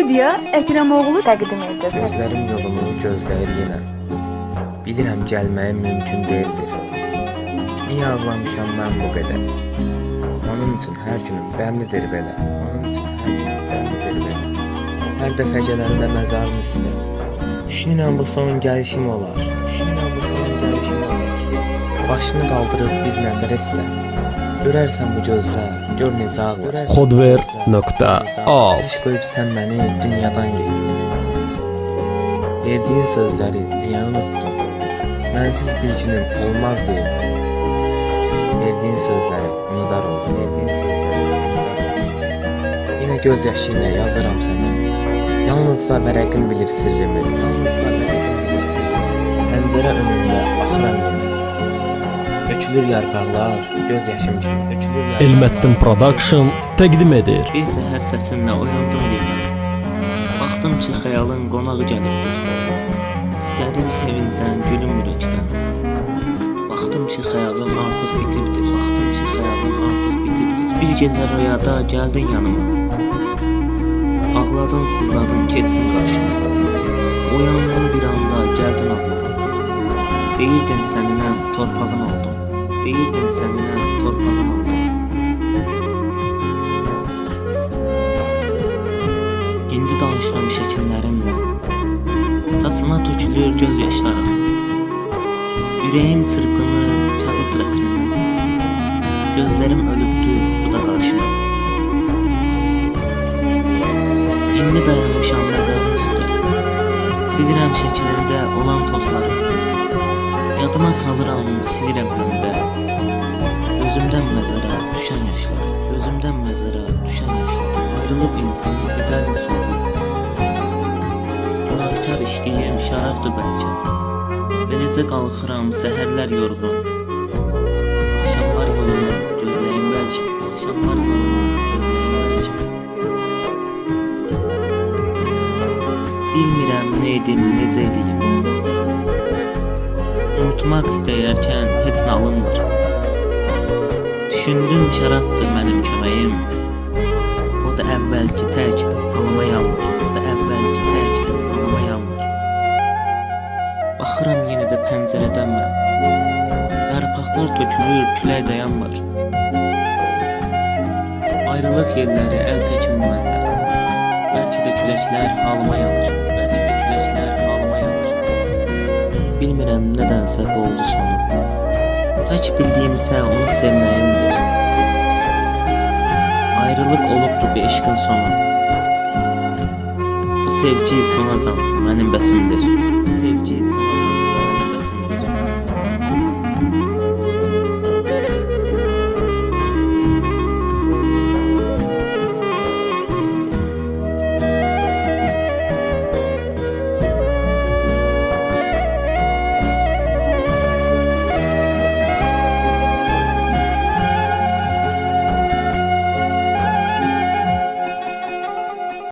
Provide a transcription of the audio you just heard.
studiya Əkramoğlu təqdim edir. Gözlərim yolumu gözləyir yenə. Bilirəm gəlməyim mümkün deyildir. Niyə ağlamışam mən bu qədər? Onun üçün hər günüm bəmlidir belə. Onun üçün hər günüm bəmlidir belə. Hər dəfə gələndə məzarın üstə. Düşünürəm bu son gəlişim olar. Düşünürəm bu son gəlişim olar. Başını qaldırıb bir nəzər etsə, görərsən bu gözlər, gör ağlar. Xodver.az qoyub sən məni dünyadan getdin. Verdiyin sözləri niyə unuttun? Mənsiz bir günüm olmaz deyildin. Verdiyin sözləri unudar oldu, verdiyin sözləri unudar. Yine göz yaşı ilə yazıram sənə. Yalnızca vərəqim bilir sirrimi, yalnızca vərəqim bilir sirrimi. Pəncərə önündə baxıram yenə. Dökülür yarpaqlar, göz yaşım kimi dökülür yarpaqlar. Elmettin Production təqdim edir. Bir səhər səsinlə oyandım yenə. Baxdım ki, xəyalın qonağı gəlibdir. İstədim sevincdən, gülüm ürəkdən. Baxdım ki, xəyalım artıq bitibdir. Baxdım ki, xəyalım artıq bitibdir. Bir gecə rüyada gəldin yanıma. Ağladın, sızladın, kesdin qarşıma. Oyandım bir anda, gəldin ağlıma. Deyirdin səninlə torpağın oldum. Deyirdin səninlə torpağın oldum. İndi danışıram şəkillərimlə Saçına tökülür göz yaşlarım Ürəyim çırpınır kağıt rəsmimə Gözlərim ölübdür bu da qarşıma İndi dayanmışam məzarın üstə Silirəm şəklində olan tozları Yadıma salıram, silirəm həm də Gözümdən məzara düşən yaşlar Gözümdən məzara düşən yaşlar. Ayrılıb insanı edərmi soğuk Günahkar işləyim şərafdır bəlkə Beləcə qalxıram səhərlər yorğun Axşamlar yolumu gözləyim bəlkə Axşamlar yolumu gözləyim bəlkə Bilmirəm nə edim, necə edeyim Unutmaq istəyərkən heç nə alınmır. Düşündüm şərafdır mənim köməyim. O da əvvəlki tək anıma yanmır. O da əvvəlki tək anıma yanmır. Baxıram yenə də pəncərədən mən. Yarpaqlar tökülür, külək dayanmır. Ayrılıq yerləri əl çəkim məndən. Bəlkə də küləklər halıma yanır Bilmirəm nədənsə bu oldu sonu. Tək bildiyim isə onu sevməyimdir Ayrılıq olubdu bir eşqin sonu. Bu sevgi sonacan mənim bəsimdir. Bu sevgi